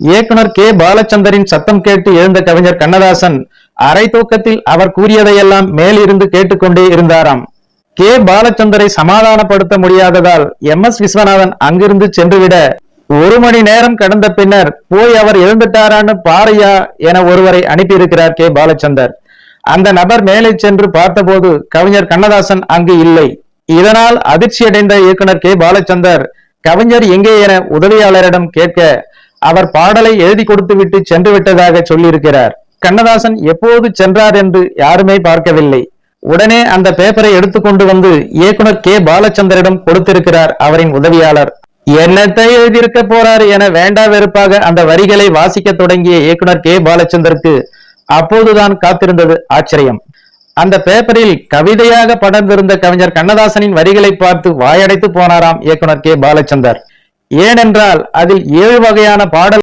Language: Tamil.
இயக்குனர் கே. பாலச்சந்தரின் சத்தம் கேட்டு எழுந்த கவிஞர் கண்ணதாசன் அரை தூக்கத்தில் அவர் கூறியதையெல்லாம் மேலிருந்து கேட்டுக்கொண்டே இருந்தாராம். கே. பாலச்சந்தரை சமாதானப்படுத்த முடியாததால் எம். எஸ். விஸ்வநாதன் அங்கிருந்து சென்றுவிட ஒரு மணி நேரம் கடந்த பின்னர் போய் அவர் எழுந்துட்டாரான்னு பாரையா என ஒருவரை அனுப்பியிருக்கிறார் கே. பாலச்சந்தர். அந்த நபர் மேலே சென்று பார்த்தபோது கவிஞர் கண்ணதாசன் அங்கு இல்லை. இதனால் அதிர்ச்சியடைந்த இயக்குனர் கே. பாலச்சந்தர் கவிஞர் எங்கே? என உதவியாளரிடம் கேட்க அவர் பாடலை எழுதி கொடுத்துவிட்டு சென்று விட்டதாக சொல்லியிருக்கிறார். கண்ணதாசன் எப்போது சென்றார் என்று யாருமே பார்க்கவில்லை. உடனே அந்த பேப்பரை எடுத்துக்கொண்டு வந்து இயக்குனர் கே. பாலச்சந்தரிடம் கொடுத்திருக்கிறார் அவரின் உதவியாளர். என்னத்தை எழுதியிருக்க போறார் என வேண்டா வெறுப்பாக அந்த வரிகளை வாசிக்க தொடங்கிய இயக்குனர் கே. பாலச்சந்தருக்கு அப்போதுதான் காத்திருந்தது ஆச்சரியம். அந்த பேப்பரில் கவிதையாக படர்ந்திருந்த கவிஞர் கண்ணதாசனின் வரிகளை பார்த்து வாயடைத்து போனாராம் இயக்குனர் கே. பாலச்சந்தர். ஏனென்றால் அதில் ஏழு வகையான பாடல்